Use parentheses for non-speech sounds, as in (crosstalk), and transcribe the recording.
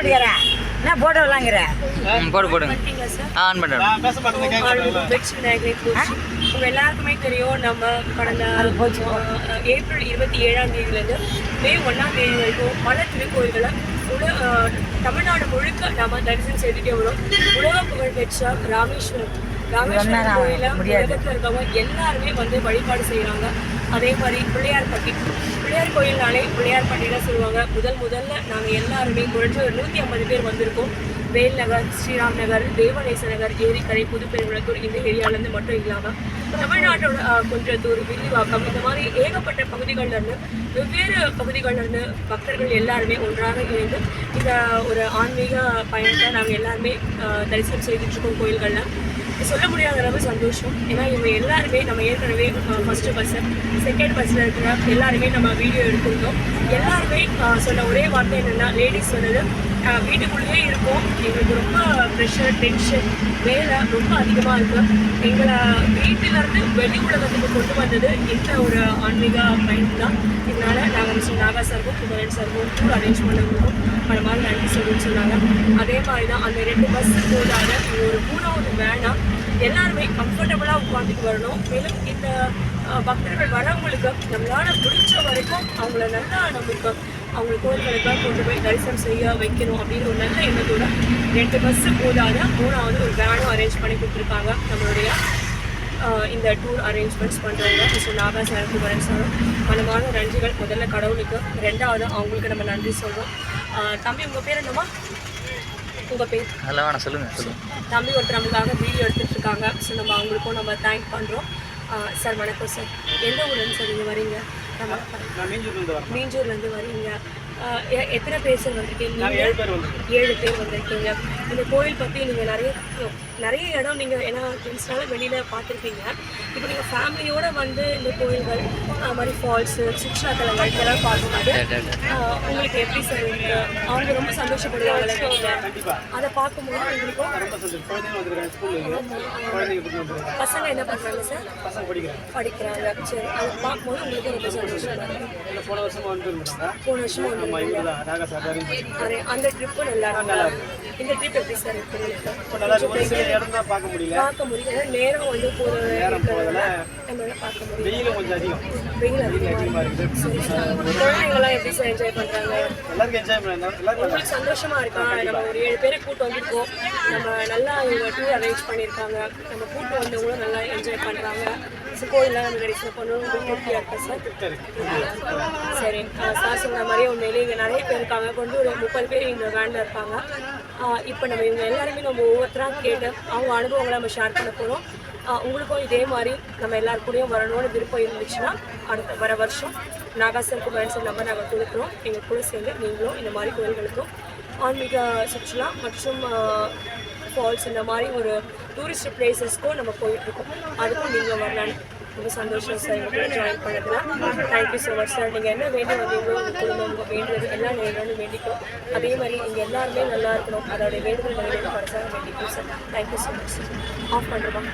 முடியறா என்ன போட்டோ விளாங்குற? ம், போடு போடுங்க ஆன் பண்ணுறேன் எல்லாருக்குமே தெரியும் நம்ம கடந்த ஏப்ரல் இருபத்தி ஏழாம் தேதியிலேருந்து மே ஒன்றாம் தேதி வரைக்கும் பல திருக்கோயில்களை உல தமிழ்நாடு முழுக்க நாம தரிசனம் செய்துட்டே வரோம். உலக புகழ் பெற்ற ராமேஸ்வரம். ராமேஸ்வரம் சொன்னா கோயில முடியாது. உலகத்தில் இருக்கவங்க எல்லாருமே வந்து வழிபாடு செய்கிறாங்க அதே மாதிரி பிள்ளையார்பட்டி பிள்ளையார் கோயில்னாலே பிள்ளையார்பட்டி தான் சொல்லுவாங்க. முதல் முதல்ல நாங்கள் எல்லாருமே குறைஞ்ச ஒரு நூற்றி ஐம்பது பேர் வந்திருக்கோம். வேல் நகர் ஸ்ரீராம் நகர் தேவநேச நகர் ஏரிக்கரை புதுப்பெருங்குளத்தூர் இந்த ஏரியாவிலேருந்து மட்டும் இல்லாமல் தமிழ்நாட்டோட குன்றத்தூர் வில்லிவாக்கம் இந்த மாதிரி ஏகப்பட்ட பகுதிகள்லேருந்து வெவ்வேறு பகுதிகள்லேருந்து பக்தர்கள் எல்லாருமே ஒன்றாக இணைந்து இந்த ஒரு ஆன்மீக பயணத்தை நாங்கள் எல்லாருமே தரிசனம் செய்துட்டு இருக்கோம் கோயில்களில். சொல்ல முடியாத அளவு சந்தோஷம். ஏன்னா இவங்க எல்லாருமே நம்ம ஏற்கனவே ஃபஸ்ட்டு பஸ்ஸு செகண்ட் பஸ்ஸில் இருக்கிற எல்லாருமே நம்ம வீடியோ எடுத்திருந்தோம். எல்லாருமே சொன்ன ஒரே வார்த்தை என்னென்னா லேடிஸ் சொன்னது வீட்டுக்குள்ளேயே இருக்கோம் எங்களுக்கு ரொம்ப ப்ரெஷர் டென்ஷன் வேலை ரொம்ப அதிகமாக இருக்குது எங்களை வீட்டிலேருந்து வெளி உலகத்துக்கு கொண்டு வந்தது இந்த ஒரு ஆன்மீக பயணம் தான். இதனால் நாங்கள் மிஸ்டர் நாகா சார்பும் குமரன் சார்பும் டூர் அரேஞ்ச் பண்ணிருக்கோம் பல மாதிரி நன்றி சொல்லுன்னு சொன்னாங்க. அதே மாதிரி தான் அந்த ரெண்டு பஸ்ஸு போதாத ஒரு மூணாவது வேண்டாம் எல்லாருமே கம்ஃபர்டபுளாக உட்காந்துட்டு வரணும். மேலும் இந்த பக்தர்கள் வரவங்களுக்கு நம்மளால் முடிஞ்ச வரைக்கும் அவங்கள நல்லா நமக்கு அவங்க கோயில்களுக்காக கொண்டு போய் தரிசனம் செய்ய வைக்கணும் அப்படின்னு ஒரு நல்ல எண்ணத்தோட ரெண்டு பஸ்ஸு போதாத மூணாவது ஒரு வேனும் அரேஞ்ச் பண்ணி கொடுத்துருக்காங்க. நம்மளுடைய இந்த டூர் அரேஞ்ச்மெண்ட்ஸ் பண்ணுறவங்க mister Naga sir Kumaran sir மனமான நன்றிகள். முதல்ல கடவுளுக்கு. ரெண்டாவது அவங்களுக்கு நம்ம நன்றி சொல்கிறோம் தம்பி உங்கள் பேர் என்னம்மா? உங்கள் பேர்? அதெல்லாம் வேணாம் சொல்லுங்கள் சொல்லுங்கள் தம்பி ஒருத்தர் நம்மளுக்காக வீடியோ எடுத்துட்டு இருக்காங்க ஸோ நம்ம அவங்களுக்கும் நம்ம தேங்க் பண்ணுறோம் சார் வணக்கம் சார் எந்த ஊர்லேருந்து சார் நீங்கள் வரீங்க? நம்ம நான் மீஞ்சூர்லேருந்து வரீங்க. எத்தனை பேர் சார் வந்திருக்கீங்க ஏழு பேர் வந்திருக்கீங்க. இந்த கோயில் பற்றி நீங்கள் நிறைய நிறைய இடம் நீங்கள் ஏன்னா ஃப்ரெண்ட்ஸ்னால வெளியில் பார்த்துருப்பீங்க. இப்போ நீங்கள் ஃபேமிலியோடு வந்து இந்த கோயில்கள் அது மாதிரி ஃபால்ஸு சுற்றுலா தலங்கள் இதெல்லாம் பார்க்கும்போது (laughs) உங்களுக்கு எப்படி சார் அவங்க ரொம்ப சந்தோஷப்படுவாங்கல்ல வீட்டில் அதை பார்க்கும்போது உங்களுக்கும் பசங்க என்ன பண்ணுறாங்க சார்? படிக்கிறாங்க. சரி அதை பார்க்கும்போது உங்களுக்கு ரொம்ப சந்தோஷமா போன வருஷமா போன வருஷம் வந்து நம்ம இவங்க தான் நாகா சார் அந்த ட்ரிப்பும் நல்லா இருக்கு இந்த ட்ரிப் எப்படி சார் இருக்கு நல்லா. ஒரு சில இடம் தான் பார்க்க முடியல. பார்க்க முடியல. நேரம் வந்து போகிற நேரம் போகிறதுல நம்மளால பார்க்க முடியல. வெயிலும் கொஞ்சம் அதிகம். வெயில் அதிகமாக இருக்குது குழந்தைங்களாம் எப்படி சார் என்ஜாய் பண்ணுறாங்க எல்லாருக்கும் என்ஜாய் பண்ணலாம் எல்லாருக்கும் நல்லா சந்தோஷமா இருக்கா? நம்ம ஒரு ஏழு பேரை கூட்டு வந்திருக்கோம். நம்ம நல்லா இவங்க டூர் அரேஞ்ச் பண்ணியிருக்காங்க. நம்ம கூட்டு வந்தவங்களும் நல்லா என்ஜாய் பண்ணுறாங்க ஸோ கோயிலில் நம்ம தரிசனம் பண்ணணும். திருப்தியாக இருக்கா சார். சரி சார் சொன்ன மாதிரியே உண்மையிலேயே இங்கே நிறைய பேர் இருக்காங்க. கொண்டு ஒரு முப்பது பேர் இந்த வேனில் இருப்பாங்க. இப்போ நம்ம இவங்க எல்லாருமே நம்ம ஒவ்வொருத்தராக கேட்டு அவங்க அனுபவங்களை நம்ம ஷேர் பண்ண போகிறோம் உங்களுக்கும் இதே மாதிரி நம்ம எல்லாருக்கூடையும் வரணும்னு விருப்பம் இருந்துச்சுன்னா அடுத்த வர வருஷம் நாகாசருக்கு பேரண்ட்ஸ் நம்பர் நாங்கள் கொடுக்குறோம். எங்கள் கூட சேர்ந்து நீங்களும் இந்த மாதிரி கோயில்களுக்கும் ஆன்மீக சுற்றுலா மற்றும் ஃபால்ஸ் இந்த மாதிரி ஒரு டூரிஸ்ட் பிளேசஸ்க்கும் நம்ம போயிட்டுருக்கோம் அதுக்கும் நீங்கள் வரலான்னு ரொம்ப சந்தோஷம் சார் எங்கள் ஜாயின் பண்ணதில். தேங்க்யூ ஸோ மச் சார் நீங்கள் என்ன வேண்டி வந்தீங்களோ உங்கள் குடும்பம் உங்கள் வேண்டுறது எல்லாம் நேரம் வேண்டிக்கும் அதே மாதிரி நீங்கள் எல்லாருமே நல்லா இருக்கணும். அதோடைய வேண்டுதல் நிறைவேற்ற sir வேண்டிக்கும் sir thank you so much sir off பண்ணுறோம்